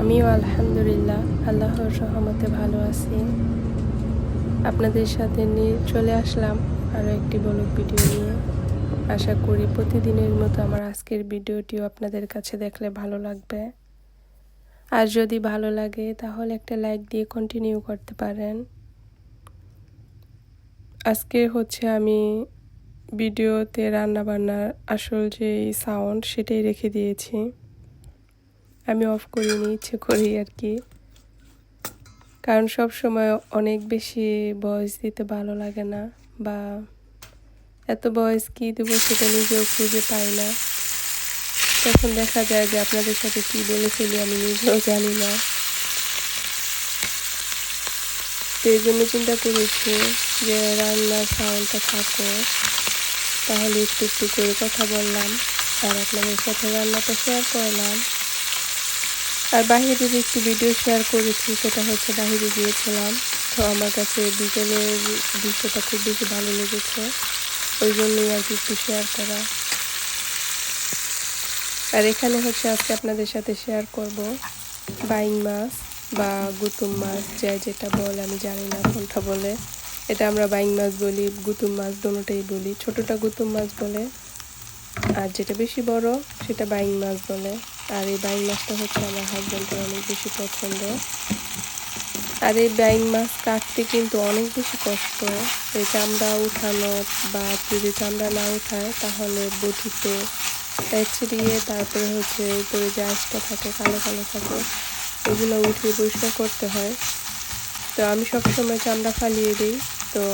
আমিও আলহামদুলিল্লাহ, আল্লাহর সহমতে ভালো আছি। আপনাদের সাথে নিয়ে চলে আসলাম আরও একটি ব্লগ ভিডিও নিয়ে। আশা করি প্রতিদিনের মতো আমার আজকের ভিডিওটিও আপনাদের কাছে দেখলে ভালো লাগবে। আর যদি ভালো লাগে, তাহলে একটা লাইক দিয়ে কন্টিনিউ করতে পারেন। আজকে হচ্ছে আমি ভিডিওতে রান্নাবান্নার আসল যে সাউন্ড সেটাই রেখে দিয়েছি। আমি অফ করিনি, ইচ্ছে করি আর কি। কারণ সব সময় অনেক বেশি ভয়েস দিতে ভালো লাগে না বা এত ভয়েস কী দেবো সেটা নিজেও খুঁজে পাই না। তখন দেখা যায় যে আপনাদের সাথে কী বলে ফেলি আমি নিজেও জানি না। তো এই জন্য চিন্তা করেছি যে রান্নার সাউন্ডটা থাকো তাহলে একটু একটু করে কথা বললাম। আর আপনাদের সাথে রান্নাটা শেয়ার করলাম। আর বাহিরের একটি ভিডিও শেয়ার করেছি, সেটা হচ্ছে বাহিরে গিয়েছিলাম। তো আমার কাছে বিকেলের দৃশ্যটা খুব বেশি ভালো লেগেছে। ওই জন্যই আর কি একটু শেয়ার করা। আর এখানে হচ্ছে আজকে আপনাদের সাথে শেয়ার করব বাইং মাছ বা গুতুম মাছ, যা যেটা বলে, আমি জানি না কোনটা বলে। এটা আমরা বাইং মাছ বলি, গুতুম মাছ দোনোটাই বলি। ছোটটা গুতুম মাছ বলে, আর যেটা বেশি বড়, সেটা বাইং মাছ বলে। আর এই বাইং মাছটা হচ্ছে আমার হাজব্যান্ডের অনেক বেশি পছন্দ। আর এই বাইং মাছ কাটতে কিন্তু অনেক বেশি কষ্ট। এই চামড়া উঠানো বা যদি চামড়া না উঠায়, তাহলে বটিতে ছিড়িয়ে তারপরে হচ্ছে উপরে যে আঁচটা থাকে, কালো কালো থাকে, এগুলো উঠিয়ে পরিষ্কার করতে হয়। তো আমি সবসময় চামড়া ফালিয়ে দিই। তো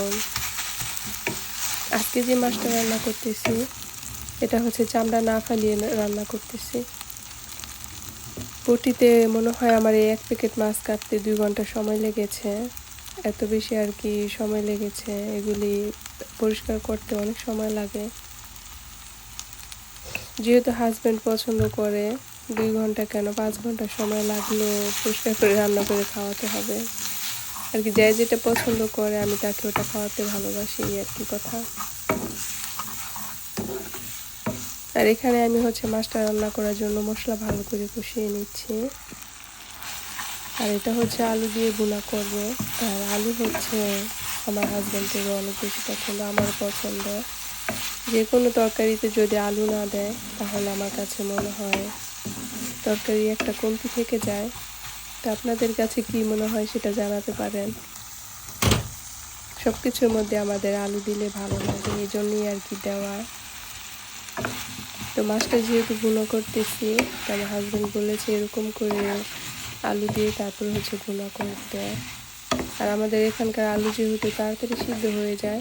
আজকে যে মাছটা রান্না করতেছি, এটা হচ্ছে চামড়া না ফালিয়ে রান্না করতেছি। বটিতে মনে হয় আমার এই এক প্যাকেট মাছ কাটতে দুই ঘণ্টা সময় লেগেছে। এত বেশি আর কি সময় লেগেছে, এগুলি পরিষ্কার করতে অনেক সময় লাগে। যেহেতু হাজব্যান্ড পছন্দ করে, দুই ঘণ্টা কেন, পাঁচ ঘণ্টা সময় লাগল পরিষ্কার করে রান্না করে খাওয়াতে হবে। আর কি যাই যেটা পছন্দ করে, আমি তাকে ওটা খাওয়াতে ভালোবাসি আর কি কথা। আর এখানে আমি হচ্ছে মাছটা রান্না করার জন্য মশলা ভালো করে কষিয়ে নিচ্ছি। আর এটা হচ্ছে আলু দিয়ে গুঁড়া করব। আর আলু হচ্ছে আমার হাজব্যান্ডেরও অনেক বেশি পছন্দ আমার পছন্দ। যে কোনো তরকারিতে যদি আলু না দেয়, তাহলে আমার কাছে মনে হয় তরকারি একটা কমতি থেকে যায়। তো আপনাদের কাছে কি মনে হয় সেটা জানাতে পারেন? সব কিছুর মধ্যে আমাদের আলু দিলে ভালো লাগে এই জন্যই আর কি দেওয়া। তো মাছটা যেহেতু গুঁড়ো করতেছি, তো আমার হাজব্যান্ড বলেছে এরকম করে আলু দিয়ে তারপর হচ্ছে গুঁড়ো করতে। আর আমাদের এখানকার আলু যেহেতু তাড়াতাড়ি সিদ্ধ হয়ে যায়,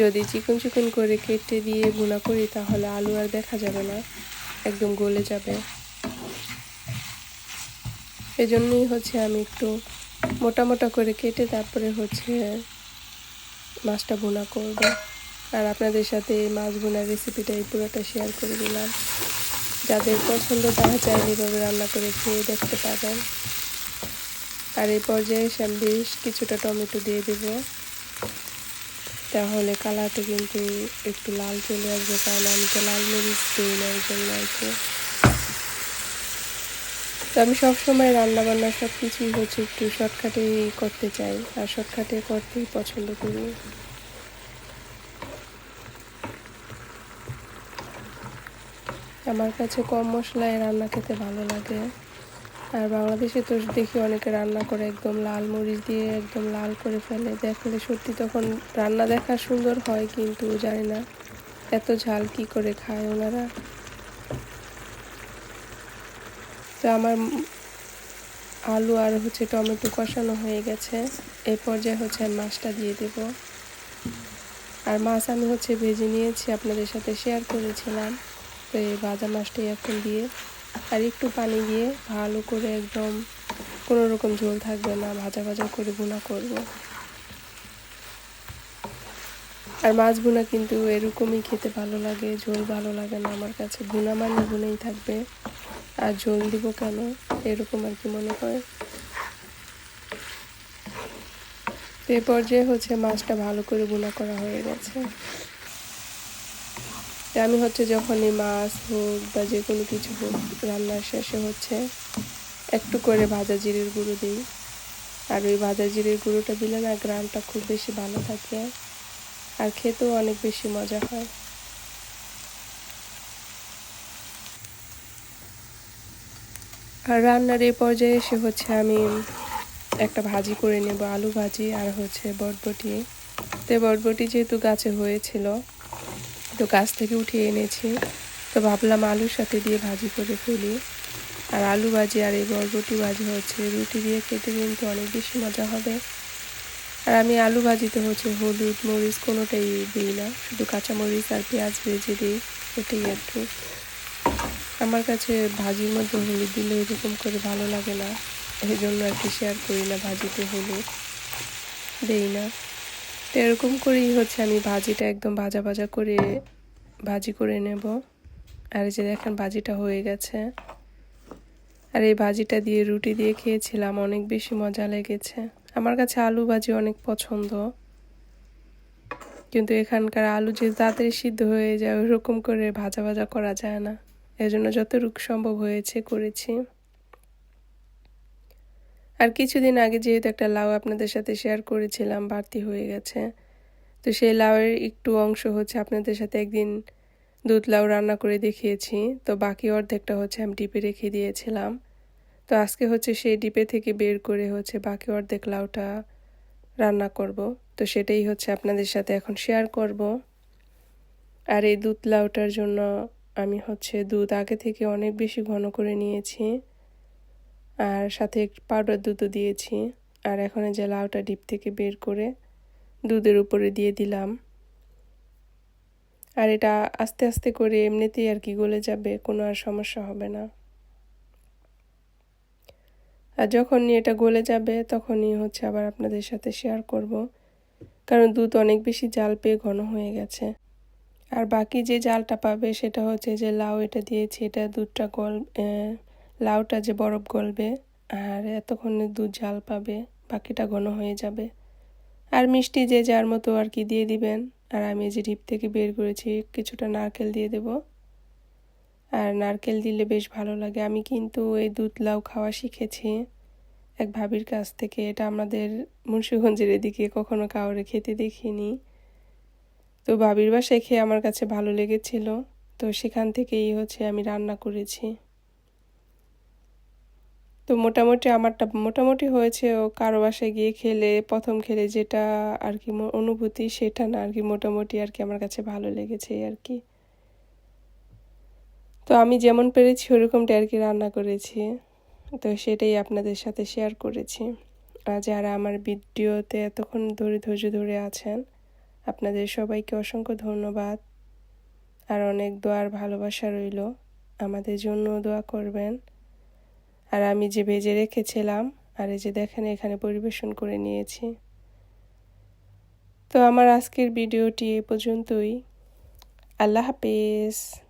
যদি চিকন চিকন করে কেটে দিয়ে গুঁড়া করি তাহলে আলু আর দেখা যাবে না, একদম গলে যাবে। এজন্যই হচ্ছে আমি একটু মোটা মোটা করে কেটে তারপরে হচ্ছে মাছটা বোনা করব। আর আপনাদের সাথে এই মাছ বোনার রেসিপিটা এই পুরোটা শেয়ার করে দিলাম। যাদের পছন্দ তারা চাইলে এভাবে রান্না করে খেয়ে দেখতে পারেন আর এই পর্যায়ে আমি কিছুটা টমেটো দিয়ে দেব। তাহলে কালারটা কিন্তু একটু লাল চলে আসবে, কারণ আমি তো লাল মরিচ দিই না, এই জন্য আর কি। তো আমি সবসময় রান্নাবান্না সব কিছুই হচ্ছে একটু শর্টকাটেই করতে চাই, আর শর্টকাটে করতেই পছন্দ করি। আমার কাছে কম মশলায় রান্না খেতে ভালো লাগে। আর বাংলাদেশে তো দেখি অনেকে রান্না করে একদম লাল মরিচ দিয়ে একদম লাল করে ফেলে। দেখলে সত্যি তখন রান্না দেখা সুন্দর হয়, কিন্তু জানি না এত ঝাল কি করে খায় ওনারা। তো আমার আলু আর হচ্ছে টমেটো কষানো হয়ে গেছে। এই পর্যায়ে হচ্ছে মাছটা দিয়ে দেব। আর মাছ আমি হচ্ছে ভেজে নিয়েছি, আপনাদের সাথে শেয়ার করেছিলাম। তো এই ভাজা মাছটাই এখন দিয়ে আর একটু পানি দিয়ে ভালো করে একদম কোনো রকম ঝোল থাকবে না, ভাজা ভাজা করে বোনা করব। আর মাছ বোনা কিন্তু এরকমই খেতে ভালো লাগে, ঝোল ভালো লাগে না আমার কাছে। বোনা মানে বোনেই থাকবে। আর ঝোল দিব কেন? এরকম আর কি মনে হয়? এ পর্যায়ে হচ্ছে মাছটা ভালো করে বোনা করা হয়ে গেছে। আমি হচ্ছে যখনই মাছ হোক বা যে কোনো কিছু হোক, রান্নার শেষে হচ্ছে একটু করে ভাজা জিরের গুঁড়ো দিই। আর ওই ভাজা জিরের গুঁড়োটা দিলে না গ্রামটা খুব বেশি ভালো থাকে। আর খেতেও অনেক বেশি মজা হয়। আর রান্নার এই পর্যায়ে এসে হচ্ছে আমি একটা ভাজি করে নেব, আলু ভাজি আর হচ্ছে বটবটি। তো বটবটি যেহেতু গাছে হয়েছিল, তো গাছ থেকে উঠিয়ে এনেছি। তো ভাবলাম আলুর সাথে দিয়ে ভাজি করে ফেলি। আর আলু ভাজি আর এই বরবটি ভাজি হচ্ছে, রুটি দিয়ে খেতে কিন্তু অনেক বেশি মজা হবে। আর আমি আলু ভাজিতে হচ্ছে হলুদ, মরিচ কোনোটাই দিই না, শুধু কাঁচামরিচ আর পেঁয়াজ ভেজে দিই, এটাই একটু আমার কাছে ভাজির মধ্যে হলুদ দিলে এরকম করে ভালো লাগে না। এই জন্য আর কি শেয়ার করি না ভাজিতে হলুদ। দেই না। তো এরকম করেই হচ্ছে আমি ভাজিটা একদম ভাজা ভাজা করে ভাজি করে নেব। আর যে দেখেন ভাজিটা হয়ে গেছে। আর এই ভাজিটা দিয়ে রুটি দিয়ে খেয়েছিলাম, অনেক বেশি মজা লেগেছে। আমার কাছে আলু ভাজি অনেক পছন্দ। কিন্তু এখানকার আলু যে তাড়াতাড়ি সিদ্ধ হয়ে যায় ওরকম করে ভাজা ভাজা করা যায় না। এজন্য যতটুকু সম্ভব হয়েছে, করেছি। আর কিছুদিন আগে যেহেতু একটা লাউ আপনাদের সাথে শেয়ার করেছিলাম, বাড়তি হয়ে গেছে। তো সেই লাউয়ের একটু অংশ হচ্ছে আপনাদের সাথে একদিন দুধ লাউ রান্না করে দেখিয়েছি। তো বাকি অর্ধেকটা হচ্ছে আমি ডিপে রেখে দিয়েছিলাম। তো আজকে হচ্ছে সেই ডিপে থেকে বের করে হচ্ছে বাকি অর্ধেক লাউটা রান্না করব। তো সেটাই হচ্ছে আপনাদের সাথে এখন শেয়ার করব। আর এই দুধ লাউটার জন্য আমি হচ্ছে দুধ আগে থেকে অনেক বেশি ঘন করে নিয়েছি। আর সাথে একটু পাউডার দুধও দিয়েছি। আর এখন যে লাউটা ডিপ থেকে বের করে দুধের উপরে দিয়ে দিলাম। আর এটা আস্তে আস্তে করে এমনিতেই আর কি গলে যাবে, কোনো আর সমস্যা হবে না। আর যখনই এটা গলে যাবে, তখনই হচ্ছে আবার আপনাদের সাথে শেয়ার করব। কারণ দুধ অনেক বেশি জাল পেয়ে ঘন হয়ে গেছে। আর বাকি যে জালটা পাবে সেটা হচ্ছে যে লাউ এটা দিয়েছি, এটা দুধটা গল লাউটা যে বরফ গলবে আর এতক্ষণে দুধ জাল পাবে, বাকিটা ঘন হয়ে যাবে। আর মিষ্টি যে যার মতো আর কি দিয়ে দিবেন। আর আমি যে ডিপ থেকে বের করেছি কিছুটা নারকেল দিয়ে দেব। আর নারকেল দিলে বেশ ভালো লাগে। আমি কিন্তু এই দুধ লাউ খাওয়া শিখেছি এক ভাবির কাছ থেকে। এটা আমাদের মুন্সিগঞ্জের এদিকে কখনো কাউরে খেতে দেখিনি। তো ভাবির বাসায় খেয়ে আমার কাছে ভালো লেগেছিল। তো সেখান থেকেই হচ্ছে আমি রান্না করেছি। তো মোটামুটি আমারটা মোটামুটি হয়েছে ও কারও বাসায় গিয়ে খেলে, প্রথম খেলে যেটা আর কি অনুভূতি সেটা না, আর কি মোটামুটি আর কি আমার কাছে ভালো লেগেছে আর কি। তো আমি যেমন পেরেছি ওরকমটা আর কি রান্না করেছি। তো সেটাই আপনাদের সাথে শেয়ার করেছি। আর যারা আমার ভিডিওতে এতক্ষণ ধরে ধৈর্য ধরে আছেন আপনাদের সবাইকে অসংখ্য ধন্যবাদ। আর অনেক দোয়ার ভালোবাসা রইল। আমাদের জন্য দোয়া করবেন। আর আমি যে ভেজে রেখেছিলাম, আর এই যে দেখেন এখানে পরিবেশন করে নিয়েছি। তো আমার আজকের ভিডিওটি এ পর্যন্তই। আল্লাহ হাফেজ।